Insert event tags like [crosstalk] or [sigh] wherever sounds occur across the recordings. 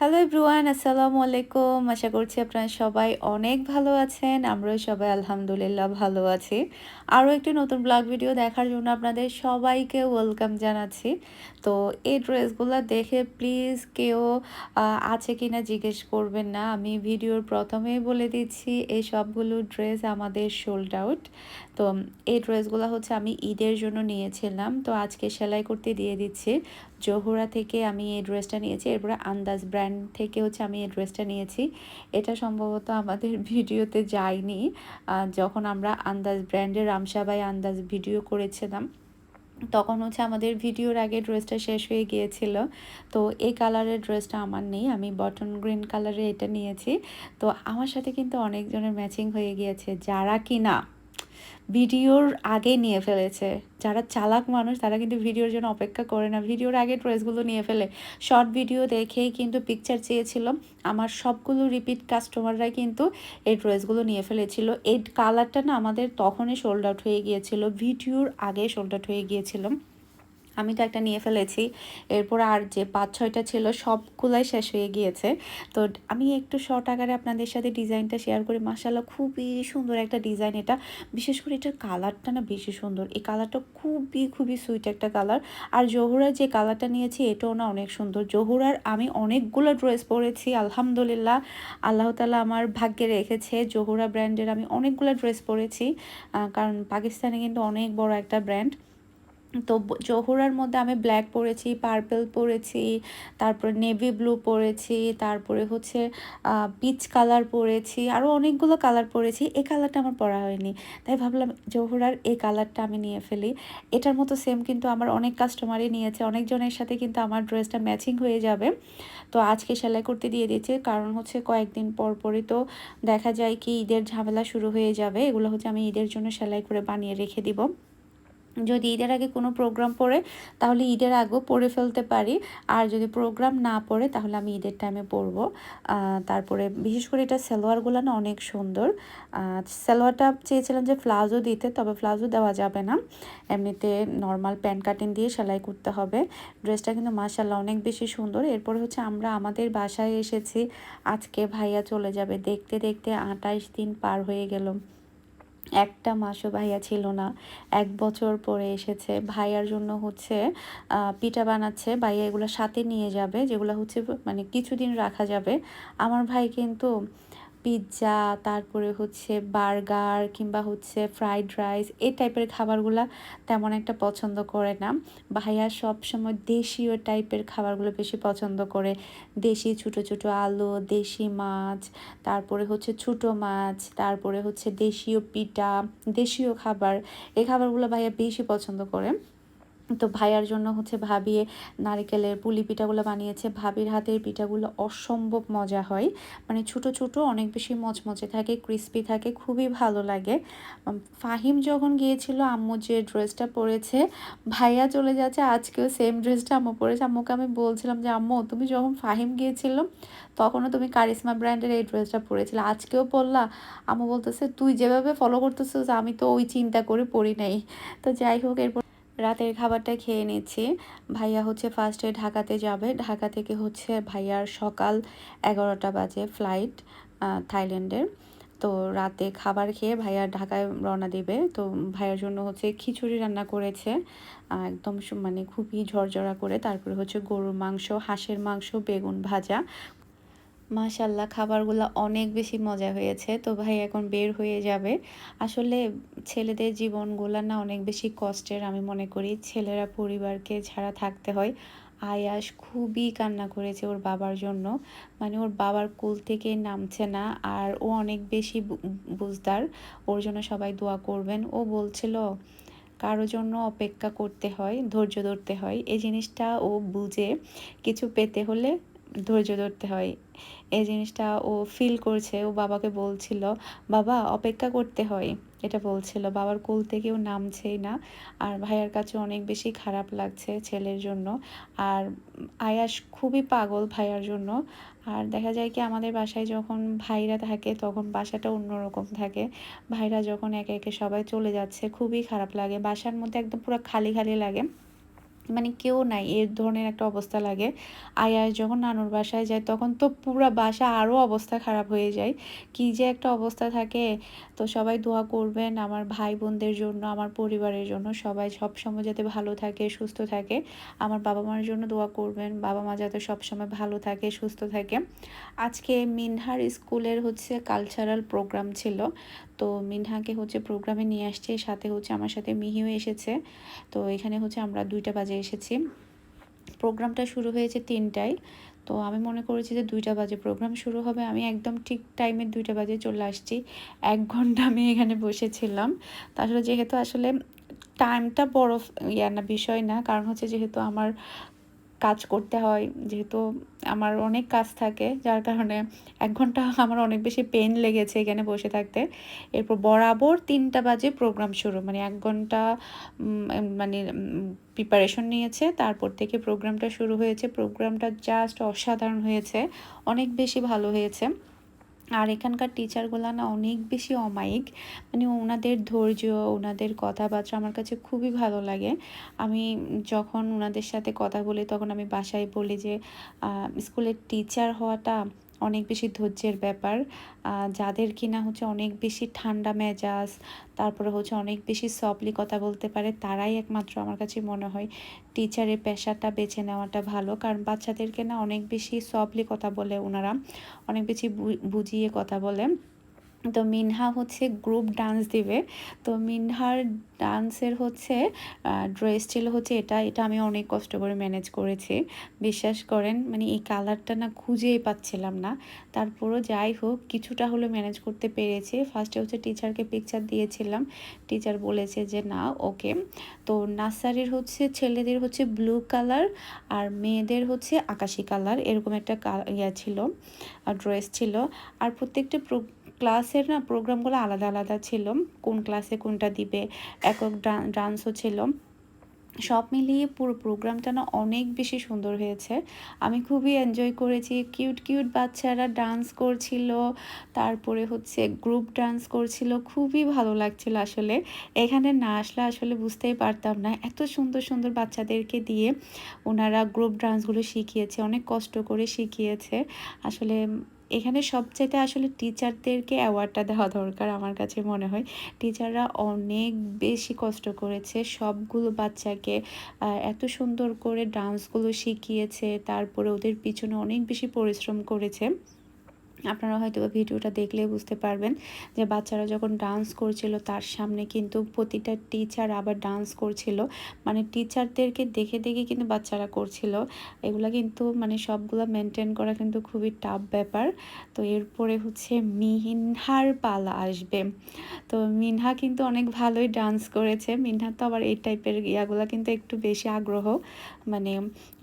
Hello everyone আসসালামু আলাইকুম আশা করছি আপনারা সবাই অনেক ভালো আছেন আমরাও সবাই আলহামদুলিল্লাহ ভালো আছি আরও একটি নতুন ব্লগ ভিডিও দেখার জন্য আপনাদের সবাইকে ওয়েলকাম জানাচ্ছি তো এই ড্রেসগুলো দেখে প্লিজ কেউ আছে কি না জিজ্ঞেস করবেন না আমি ভিডিওর প্রথমেই বলে দিচ্ছি এই সবগুলো ড্রেস আমাদের সোল্ড আউট তো এই ড্রেসগুলো হচ্ছে আমি ঈদের জন্য নিয়েছিলাম তো আজকে সেলাই করতে দিয়ে দিচ্ছি জহুরা থেকে আমি এই ড্রেসটা নিয়েছি এরপরে আন্দাজ ব্র্যান্ড থেকে হচ্ছে আমি এই ড্রেসটা নিয়েছি। এটা সম্ভবত আমাদের [laughs] ভিডিওতে যায়নি। যখন আমরা আন্দাজ ব্র্যান্ডের রামসাবাই আন্দাজ ভিডিও করেছিলাম, তখন হচ্ছে আমাদের ভিডিওর আগে ড্রেসটা শেষ হয়ে গিয়েছিল। তো এই কালারের ড্রেসটা আমার নেই, আমি বটন গ্রিন কালারে এটা নিয়েছি। তো আমার সাথে কিন্তু অনেকজনের ম্যাচিং হয়ে গিয়েছে, যারা কি না ভিডিওর আগে নিয়ে ফেলেছে। যারা চালাক মানুষ, তারা কিন্তু ভিডিওর জন্য অপেক্ষা করে না। ভিডিওর আগে ড্রেসগুলো নিয়ে ফেলে। শর্ট ভিডিও দেখেই কিন্তু পিকচার চেয়েছিল আমার সবগুলো রিপিট কাস্টমাররা কিন্তু এই ড্রেসগুলো নিয়ে ফেলেছিল। এই কালারটা না আমাদের তখনই সোল্ড আউট হয়ে গিয়েছিল। ভিডিওর আগে সোল্ড আউট হয়ে গিয়েছিল। আমি তো একটা নিয়ে ফেলেছি। এরপর আর যে পাঁচ ছয়টা ছিল সবগুলাই শেষ হয়ে গিয়েছে। তো আমি একটু শর্ট আকারে আপনাদের সাথে ডিজাইনটা শেয়ার করি। মাসাল্লাহ খুবই সুন্দর একটা ডিজাইন এটা। বিশেষ করে এটার কালারটা না বেশি সুন্দর। এই কালারটা খুবই খুবই সুইট একটা কালার আর জহুরার যে কালারটা নিয়েছি এটাও না অনেক সুন্দর। জহুরার আমি অনেকগুলো ড্রেস পরেছি, আলহামদুলিল্লাহ। আল্লাহ তালা আমার ভাগ্যে রেখেছে। জহুরা ব্র্যান্ডের আমি অনেকগুলো ড্রেস পরেছি। কারণ পাকিস্তানে কিন্তু অনেক বড় একটা ব্র্যান্ড তো জহুরার মধ্যে আমি ব্ল্যাক পরেছি পার্পেল পরেছি, তারপর নেভি ব্লু পরেছি, তারপরে হচ্ছে পিচ কালার পরেছি আরও অনেকগুলো কালার পরেছি। এই কালারটা আমার পরা হয়নি। তাই ভাবলাম জহুরার এই কালারটা আমি নিয়ে ফেলি। এটার মতো সেম কিন্তু আমার অনেক কাস্টমারই নিয়েছে। অনেকজনের সাথে কিন্তু আমার ড্রেসটা ম্যাচিং হয়ে যাবে। তো আজকে সেলাই করতে দিয়ে দিয়েছে। কারণ হচ্ছে কয়েকদিন পর পরই তো দেখা যায় কি ঈদের ঝামেলা শুরু হয়ে যাবে। এগুলো হচ্ছে আমি ঈদের জন্য সেলাই করে বানিয়ে রেখে দিব। যদি ঈদের আগে কোনো প্রোগ্রাম পড়ে, তাহলে ঈদের আগেও পরে ফেলতে পারি। আর যদি প্রোগ্রাম না পড়ে, তাহলে আমি ঈদের টাইমে পরবো তারপরে বিশেষ করে এটা সালোয়ারগুলো না অনেক সুন্দর। সালোয়ারটা চেয়েছিলাম যে ফ্লাউজও দিতে, তবে ফ্লাউজও দেওয়া যাবে না। এমনিতে নর্মাল প্যান্ট কাটিং দিয়ে সেলাই করতে হবে। ড্রেসটা কিন্তু মাসাল্লাহ অনেক বেশি সুন্দর। এরপরে হচ্ছে আমরা আমাদের বাসায় এসেছি। আজকে ভাইয়া চলে যাবে। দেখতে দেখতে আঠাইশ দিন পার হয়ে গেল। একটা মাসও ভাইয়া ছিল না। এক বছর পরে এসেছে। ভাইয়ার জন্য হচ্ছে পিঠা বানাচ্ছে। ভাইয়া এগুলো সাথে নিয়ে যাবে, যেগুলো হচ্ছে মানে কিছুদিন রাখা যাবে। আমার ভাই কিন্তু পিৎজা তারপরে হচ্ছে বার্গার কিংবা হচ্ছে ফ্রাইড রাইস এই টাইপের খাবারগুলো তেমন একটা পছন্দ করে না। ভাইয়া সবসময় দেশীয় টাইপের খাবারগুলো বেশি পছন্দ করে। দেশি ছোটো ছোটো আলু, দেশি মাছ, তারপরে হচ্ছে ছোটো মাছ, তারপরে হচ্ছে দেশীয় পিঠা, দেশীয় খাবার, এই খাবারগুলো ভাইয়া বেশি পছন্দ করে। তো ভাইয়ার জন্য হচ্ছে ভাবিয়ে নারিকেলের পুলি পিঠাগুলো বানিয়েছে। ভাবির হাতের পিঠাগুলো অসম্ভব মজা হয়। মানে ছোট ছোট, অনেক বেশি মচমচে থাকে ক্রিস্পি থাকে, খুবই ভালো লাগে। ফাহিম যখন গিয়েছিল, আম্মু যে ড্রেসটা পরেছে, ভাইয়া চলে যাচ্ছে, আজকেও সেম ড্রেসটা আম্মু পরেছে। আম্মুকে আমি বলছিলাম যে, আম্মু, তুমি যখন ফাহিম গিয়েছিল, তখনও তুমি কারিশমা ব্র্যান্ডের এই ড্রেসটা পরেছিলে। আজকেও পরলা? আম্মু বলতেছে, তুই যেভাবে ফলো করতেছিস, আমি তো ওই চিন্তা করে পড়ি নাই। তো যাই হোক, এরপর রাতের খাবারটা খেয়ে নিচ্ছি। ভাইয়া হচ্ছে ফার্স্টে ঢাকাতে যাবে। ঢাকা থেকে হচ্ছে ভাইয়ার সকাল এগারোটা বাজে ফ্লাইট থাইল্যান্ডের। তো রাতে খাবার খেয়ে ভাইয়া ঢাকায় রওনা দিবে। তো ভাইয়ার জন্য হচ্ছে খিচুড়ি রান্না করেছে। একদম মানে খুবই ঝরঝরা করে। তারপরে হচ্ছে গরুর মাংস, হাঁসের মাংস, বেগুন ভাজা মাশাল্লাহ খাবারগুলো অনেক বেশি মজা হয়েছে। তো ভাই, এখন বের হয়ে যাবে। আসলে ছেলেদের জীবনগুলো না অনেক বেশি কষ্টের, আমি মনে করি। ছেলেরা পরিবারকে ছাড়া থাকতে হয়। আয়াস খুবই কান্না করেছে ওর বাবার জন্য। মানে ওর বাবার কুল থেকে নামছে না, আর ও অনেক বেশি বুঝদার। ওর জন্য সবাই দোয়া করবেন। ও বলছিল, কারও জন্য অপেক্ষা করতে হয়, ধৈর্য ধরতে হয়। এই জিনিসটা ও বুঝে। কিছু পেতে হলে ধৈর্য ধরতে হয়। এই জিনিসটা ও ফিল করছে, ও বাবাকে বলছিল, বাবা, অপেক্ষা করতে হয়। এটা বলছিল। বাবার কোল থেকেও নামছেই না। আর ভাইয়ার কাছে অনেক বেশি খারাপ লাগছে ছেলের জন্য। আর আয়াস খুবই পাগল ভাইয়ার জন্য। আর দেখা যায় কি, আমাদের বাসায় যখন ভাইরা থাকে, তখন বাসাটা অন্যরকম থাকে। ভাইরা যখন একে একে সবাই চলে যাচ্ছে, খুবই খারাপ লাগে। বাসার মধ্যে একদম পুরো খালি খালি লাগে। মানে কেউ নাই, এর ধরনের একটা অবস্থা লাগে। আয়াস যখন নানুর বাসায় যায়, তখন তো পুরো বাসা আরও অবস্থা খারাপ হয়ে যায়। কি যে একটা অবস্থা থাকে। তো সবাই দোয়া করবেন আমার ভাই বোনদের জন্য, আমার পরিবারের জন্য। সবাই সব সময় যাতে ভালো থাকে, সুস্থ থাকে। আমার বাবা মার জন্য দোয়া করবেন। বাবা মা যাতে সবসময় ভালো থাকে, সুস্থ থাকে। আজকে মিনহার স্কুলের হচ্ছে কালচারাল প্রোগ্রাম ছিল। তো মিনহাকে হচ্ছে প্রোগ্রামে নিয়ে আসছে, সাথে হচ্ছে আমার সাথে মিহিও এসেছে। তো এখানে হচ্ছে আমরা দুইটা বাজে এসেছি। প্রোগ্রামটা শুরু হয়েছে তিনটায়। তো আমি মনে করেছি যে দুইটা বাজে প্রোগ্রাম শুরু হবে। আমি একদম ঠিক টাইমে দুইটা বাজে চলে আসছি। এক ঘণ্টা আমি এখানে বসেছিলাম। তো আসলে যেহেতু আসলে টাইমটা বড় ইয়ার না, বিষয় না। কারণ হচ্ছে যেহেতু আমার কাজ করতে হয়। যেহেতু আমার অনেক কাজ থাকে, যার কারণে এক ঘণ্টা আমার অনেক বেশি পেন লেগেছে এখানে বসে থাকতে। এরপর বরাবর তিনটা বাজে প্রোগ্রাম শুরু মানে এক ঘণ্টা মানে প্রিপারেশন নিয়েছে, তারপর থেকে প্রোগ্রামটা শুরু হয়েছে। প্রোগ্রামটা জাস্ট অসাধারণ হয়েছে, অনেক বেশি ভালো হয়েছে। আর এখানকার টিচারগুলো না অনেক বেশি অমায়িক। মানে ওনাদের ধৈর্য ওনাদের কথাবার্তা আমার কাছে খুবই ভালো লাগে। আমি যখন ওনাদের সাথে কথা বলি তখন আমি বাসায় বলি যে স্কুলের টিচার হওয়াটা অনেক বেশি ধৈর্যের ব্যাপার। যাদের কিনা হচ্ছে অনেক বেশি ঠান্ডা মেজাজ, তারপরে হচ্ছে অনেক বেশি সফলি কথা বলতে পারে, তারাই একমাত্র আমার কাছে মনে হয় টিচারের পেশাটা বেছে নেওয়াটা ভালো। কারণ বাচ্চাদেরকে না অনেক বেশি সফলি কথা বলে ওনারা, অনেক বেশি বুঝিয়ে কথা বলে। তো মিনহা হচ্ছে গ্রুপ ডান্স দিবে। তো মিনহার ডান্সের হচ্ছে ড্রেস ছিল হচ্ছে এটা এটা আমি অনেক কষ্ট করে ম্যানেজ করেছি। বিশ্বাস করেন মানে এই কালারটা না খুঁজেই পাচ্ছিলাম না। তারপরও যাই হোক, কিছুটা হলে ম্যানেজ করতে পেরেছি। ফার্স্টে হচ্ছে টিচারকে পিকচার দিয়েছিলাম। টিচার বলেছে যে, না ওকে তো নার্সারির হচ্ছে ছেলেদের হচ্ছে ব্লু কালার আর মেয়েদের হচ্ছে আকাশি কালার এরকম একটা ইয়া ছিল ড্রেস ছিল। আর প্রত্যেকটা ক্লাসের না প্রোগ্রামগুলো আলাদা আলাদা ছিল, কোন ক্লাসে কোনটা দিবে, একক ডান্সও ছিল। সব মিলিয়ে পুরো প্রোগ্রামটা না অনেক বেশি সুন্দর হয়েছে। আমি খুবই এনজয় করেছি। কিউট কিউট বাচ্চারা ডান্স করছিল, তারপরে হচ্ছে গ্রুপ ডান্স করছিল, খুবই ভালো লাগছিল আসলে। এখানে না আসলে আসলে বুঝতেই পারতাম না এত সুন্দর সুন্দর বাচ্চাদেরকে দিয়ে ওনারা গ্রুপ ডান্সগুলো শিখিয়েছে, অনেক কষ্ট করে শিখিয়েছে। আসলে এখানে সবচাইতে আসলে টিচারদেরকে অ্যাওয়ার্ডটা দেওয়া দরকার আমার কাছে মনে হয়। টিচাররা অনেক বেশি কষ্ট করেছে, সবগুলো বাচ্চাকে এত সুন্দর করে ডান্সগুলো শিখিয়েছে, তারপরে ওদের পিছনে অনেক বেশি পরিশ্রম করেছে। আপনারা হয়তো ভিডিওটা দেখলে বুঝতে পারবেন যে বাচ্চারা যখন ডান্স করছিল, তার সামনে কিন্তু প্রতিটা টিচার আবার ডান্স করছিল। মানে টিচারদেরকে দেখে দেখে কিন্তু বাচ্চারা করছিল। এগুলো কিন্তু মানে সবগুলো মেনটেন করা কিন্তু খুবই টাফ ব্যাপার। তো এরপরে হচ্ছে মিনহার পালা আসবে। তো মিনহা কিন্তু অনেক ভালোই ডান্স করেছে। মিনহা তো আবার এই টাইপের ইয়াগুলো কিন্তু একটু বেশি আগ্রহ। মানে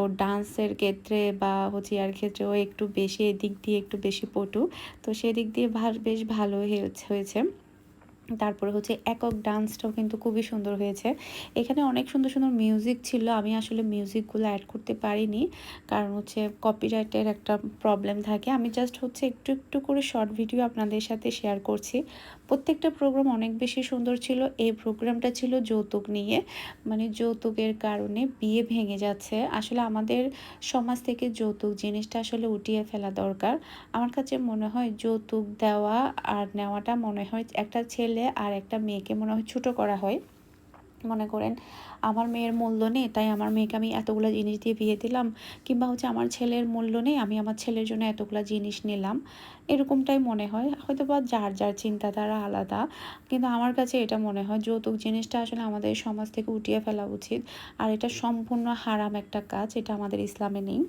ওর ডান্সের ক্ষেত্রে বা হচ্ছে ইয়ার ক্ষেত্রে ও একটু বেশি, এদিক দিয়ে একটু বেশি পটু তো সেদিক দিয়ে বেশ ভালো হয়েছে। তারপরে হচ্ছে একক ডান্সটাও কিন্তু খুবই সুন্দর হয়েছে। এখানে অনেক সুন্দর সুন্দর মিউজিক ছিল। আমি আসলে মিউজিকগুলো অ্যাড করতে পারিনি। কারণ হচ্ছে কপিরাইটের একটা প্রবলেম থাকে। আমি জাস্ট হচ্ছে একটু একটু করে শর্ট ভিডিও আপনাদের সাথে শেয়ার করছি। প্রত্যেকটা প্রোগ্রাম অনেক বেশি সুন্দর ছিল। এই প্রোগ্রামটা ছিল যৌতুক নিয়ে। মানে যৌতুকের কারণে বিয়ে ভেঙে যাচ্ছে। আসলে আমাদের সমাজ থেকে যৌতুক জিনিসটা আসলে উঠিয়ে ফেলা দরকার। আমার কাছে মনে হয় যৌতুক দেওয়া আর নেওয়াটা মনে হয় একটা ছেলে আর একটা মেয়েকে মনে হয় ছোটো করা হয়। মনে করেন, আমার মেয়ের মূল্য নেই, তাই আমার মেয়েকে আমি এতগুলো জিনিস দিয়ে বিয়ে দিলাম, কিংবা হচ্ছে আমার ছেলের মূল্য নেই, আমি আমার ছেলের জন্য এতগুলো জিনিস নিলাম, এরকমটাই মনে হয়। হয়তো বা যার যার চিন্তাধারা আলাদা, কিন্তু আমার কাছে এটা মনে হয়, যৌতুক জিনিসটা আসলে আমাদের সমাজ থেকে উঠিয়ে ফেলা উচিত, আর এটা সম্পূর্ণ হারাম একটা কাজ, এটা আমাদের ইসলামে নেই।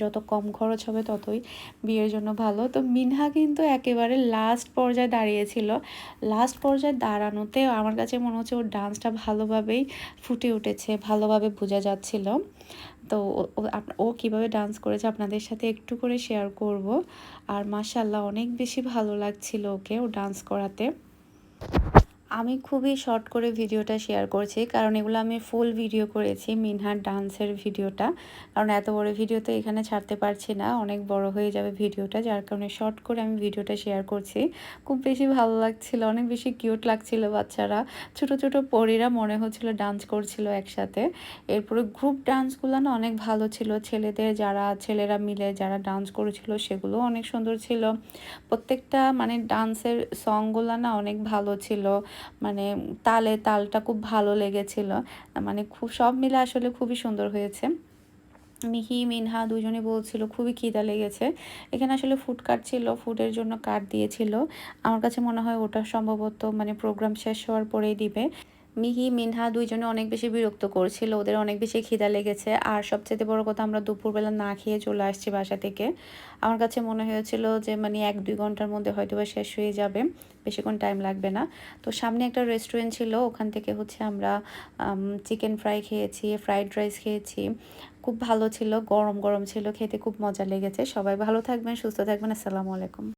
যত কম খরচ হবে ততই বিয়ের জন্য ভালো। তো মিনহা কিন্তু একেবারে লাস্ট পর্যায়ে দাঁড়িয়েছিল। লাস্ট পর্যায়ে দাঁড়ানোতে আমার কাছে মনে হচ্ছে ওর ডান্সটা ভালোভাবেই ফুটে উঠেছে, ভালোভাবে বোঝা যাচ্ছিল। তো ও কীভাবে ডান্স করেছে আপনাদের সাথে একটু করে শেয়ার করব। আর মাসাল্লাহ অনেক বেশি ভালো লাগছিল ওকে ও ডান্স করাতে। আমি খুবই শর্ট করে ভিডিওটা শেয়ার করছি, কারণ এগুলো আমি ফুল ভিডিও করেছি, মিনহার ডান্সের ভিডিওটা কারণ এত বড় ভিডিও তো এখানে ছাড়তে পারছি না, অনেক বড় হয়ে যাবে ভিডিওটা যার কারণে শর্ট করে আমি ভিডিওটা শেয়ার করছি। খুব বেশি ভালো লাগছিল, অনেক বেশি কিউট লাগছিল বাচ্চারা। ছোট ছোট পরীরা মনে হচ্ছিল ডান্স করছিল একসাথে। এরপরে গ্রুপ ডান্সগুলো না অনেক ভালো ছিল, ছেলেদের যারা, ছেলেরা মিলে যারা ডান্স করেছিল সেগুলো অনেক সুন্দর ছিল। প্রত্যেকটা মানে ডান্সের সংগুলো না অনেক ভালো ছিল। মানে তালে তালটা খুব ভালো লেগেছিল। মানে খুব সব মিলে আসলে খুবই সুন্দর হয়েছে। মিহি, মিনহা দুজনে বলছিল, খুবই খিদা লেগেছে। এখানে আসলে ফুড কার্ড ছিল ফুডের জন্য কার্ড দিয়েছিল। আমার কাছে মনে হয় ওটা সম্ভবত মানে প্রোগ্রাম শেষ হওয়ার পরেই দিবে। মিহি, মিনহা দুইজনে অনেক বেশি বিরক্ত করছিল, ওদের অনেক বেশি খিদা লেগেছে। আর সবচেয়ে বড় কথা, আমরা দুপুরবেলা না খেয়ে চলে আসছি বাসা থেকে। আমার কাছে মনে হয়েছিল যে মানে এক দুই ঘণ্টার মধ্যে হয়তো বা শেষ হয়ে যাবে, বেশিক্ষণ টাইম লাগবে না। তো সামনে একটা রেস্টুরেন্ট ছিল, ওখান থেকে হচ্ছে আমরা চিকেন ফ্রাই খেয়েছি ফ্রাইড রাইস খেয়েছি। খুব ভালো ছিল, গরম গরম ছিল, খেতে খুব মজা লেগেছে। সবাই ভালো থাকবেন, সুস্থ থাকবেন, আসসালামু আলাইকুম।